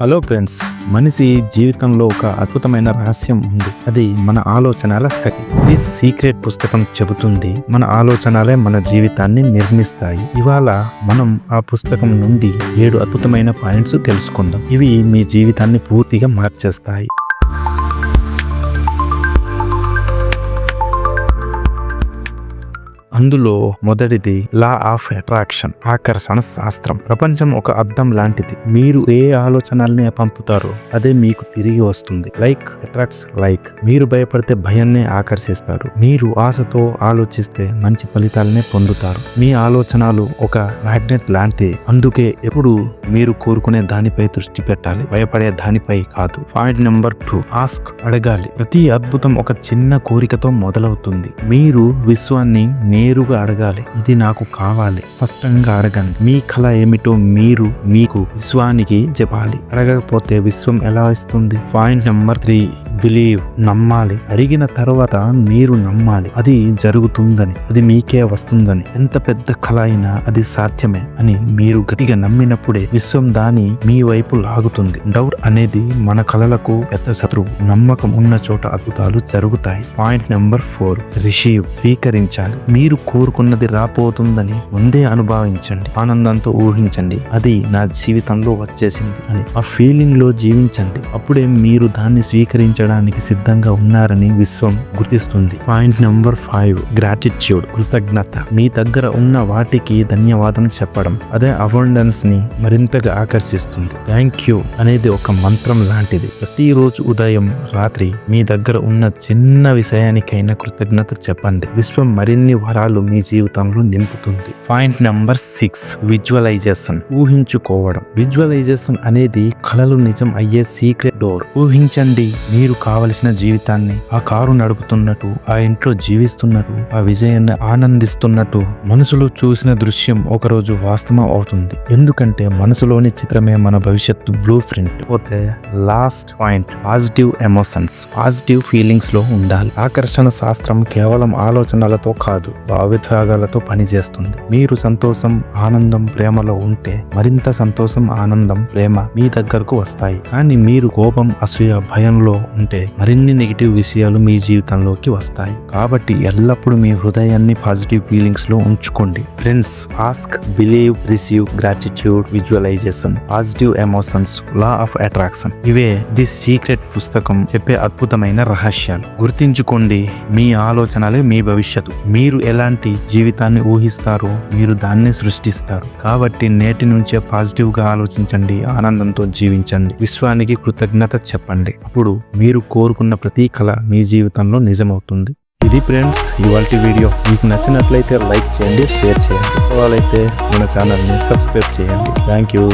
Hello friends మనిషి జీవితంలో ఒక అద్భుతమైన రహస్యం ఉంది. అది మన ఆలోచనల శక్తి. ది సీక్రెట్ పుస్తకం చెబుతుంది మన ఆలోచనలే మన జీవితాన్ని నిర్మిస్తాయి. ఇవాళ మనం ఆ పుస్తకం నుండి ఏడు అద్భుతమైన పాయింట్స్ తెలుసుకుందాం. ఇవి మీ జీవితాన్ని పూర్తిగా మార్చేస్తాయి. అందులో మొదటిది లా ఆఫ్ అట్రాక్షన్ ఆకర్షణ శాస్త్రం. ప్రపంచం ఒక అద్దం లాంటిది. మీరు ఏ ఆలోచనల్ని పంపుతారో అదే మీకు తిరిగి వస్తుంది. Like attracts like. మీరు భయపడితే భయాన్నే ఆకర్షిస్తారు. మీరు ఆశతో ఆలోచిస్తే మంచి ఫలితాలనే పొందుతారు. మీ ఆలోచనలు ఒక మ్యాగ్నెట్ లాంటి అందుకే ఎప్పుడు మీరు కోరుకునే దానిపై దృష్టి పెట్టాలి. భయపడే దానిపై కాదు. Point number two. ఆస్క్ అడగాలి. ప్రతి అద్భుతం ఒక చిన్న కోరికతో మొదలవుతుంది. మీరు విశ్వాన్ని నేరుగా అడగాలి. ఇది నాకు కావాలి. స్పష్టంగా అడగండి. మీ కళ ఏమిటో మీరు మీకు విశ్వానికి చెప్పాలి అడగకపోతే విశ్వం ఎలా ఇస్తుంది? Point number three. బిలీవ్ నమ్మాలి. అడిగిన తర్వాత మీరు నమ్మాలి. అది జరుగుతుందని అది మీకే వస్తుందని. ఎంత పెద్ద కళ అయినా అది సాధ్యమే అని మీరు గట్టిగా నమ్మినప్పుడే విశ్వం దాని మీ వైపు లాగుతుంది. డౌట్ అనేది మన కళలకు పెద్ద శత్రువు. నమ్మకం ఉన్న చోట అద్భుతాలు జరుగుతాయి. పాయింట్ నెంబర్ ఫోర్ రిసీవ్ స్వీకరించాలి. మీరు కోరుకున్నది రాపోతుందని ముందే అనుభవించండి. ఆనందంతో ఊహించండి. అది నా జీవితంలో వచ్చేసింది అని. ఆ ఫీలింగ్లో జీవించండి. అప్పుడే మీరు దాన్ని స్వీకరించడం చేయడానికి సిద్ధంగా ఉన్నారని విశ్వం గుర్తిస్తుంది. పాయింట్ నెంబర్ ఫైవ్ గ్రాటిట్యూడ్ కృతజ్ఞత. మీ దగ్గర ఉన్న వాటికి ధన్యవాదం చెప్పడం అదే అబండెన్స్ని మరింతగా ఆకర్షిస్తుంది. థ్యాంక్ యూ అనేది ఒక మంత్రం లాంటిది. ప్రతిరోజు ఉదయం రాత్రి మీ దగ్గర ఉన్న చిన్న విషయానికైనా కృతజ్ఞత చెప్పండి. విశ్వం మరిన్ని వరాలు మీ జీవితంలో నింపుతుంది. పాయింట్ నెంబర్ సిక్స్ విజువలైజేషన్ ఊహించుకోవడం. విజువలైజేషన్ అనేది కళలు నిజం అయ్యే సీక్రెట్ డోర్ ఊహించండి మీరు కావలసిన జీవితాన్ని ఆ కారు నడుపుతున్నట్టు ఆ ఇంట్లో జీవిస్తున్నట్టు ఆ విజయాన్ని ఆనందిస్తున్నట్టు మనసులో చూసిన దృశ్యం ఒకరోజు వాస్తవం అవుతుంది. ఎందుకంటే మనసులోని చిత్రమే మన భవిష్యత్తు బ్లూ ప్రింట్ పోతే last point positive emotions positive ఫీలింగ్స్లో ఉండాలి. ఆకర్షణ శాస్త్రం కేవలం ఆలోచనలతో కాదు భావిద్వేగాలతో పనిచేస్తుంది. మీరు సంతోషం ఆనందం ప్రేమలో ఉంటే మరింత సంతోషం ఆనందం ప్రేమ మీ దగ్గరకు వస్తాయి. కానీ మీరు కోపం అసూయ భయంలో ఉంటే మరిన్ని నెగిటివ్ విషయాలు మీ జీవితంలోకి వస్తాయి. కాబట్టి ఎల్లప్పుడూ మీ హృదయాన్ని పాజిటివ్ ఫీలింగ్స్లో ఉంచుకోండి. Friends ask believe receive gratitude visualization positive emotions law of attraction ఇవే ది సీక్రెట్ పుస్తకం చెప్పే అద్భుతమైన రహస్యాలు. గుర్తించుకోండి మీ ఆలోచనలే మీ భవిష్యత్తు. మీరు ఎలాంటి జీవితాన్ని ఊహిస్తారో మీరు దాన్ని సృష్టిస్తారు. కాబట్టి నేటి నుంచే పాజిటివ్గా ఆలోచించండి ఆనందంతో జీవించండి. విశ్వానికి కృతజ్ఞత చెప్పండి. అప్పుడు మీరు కోరుకున్న ప్రతి కళ మీ జీవితంలో నిజమవుతుంది. ఇది ఫ్రెండ్స్ ఇవాళ వీడియో. మీకు నచ్చినట్లయితే లైక్ చేయండి షేర్ చేయండి. వాళ్ళైతే మన ఛానల్ని సబ్స్క్రైబ్ చేయండి. Thank you.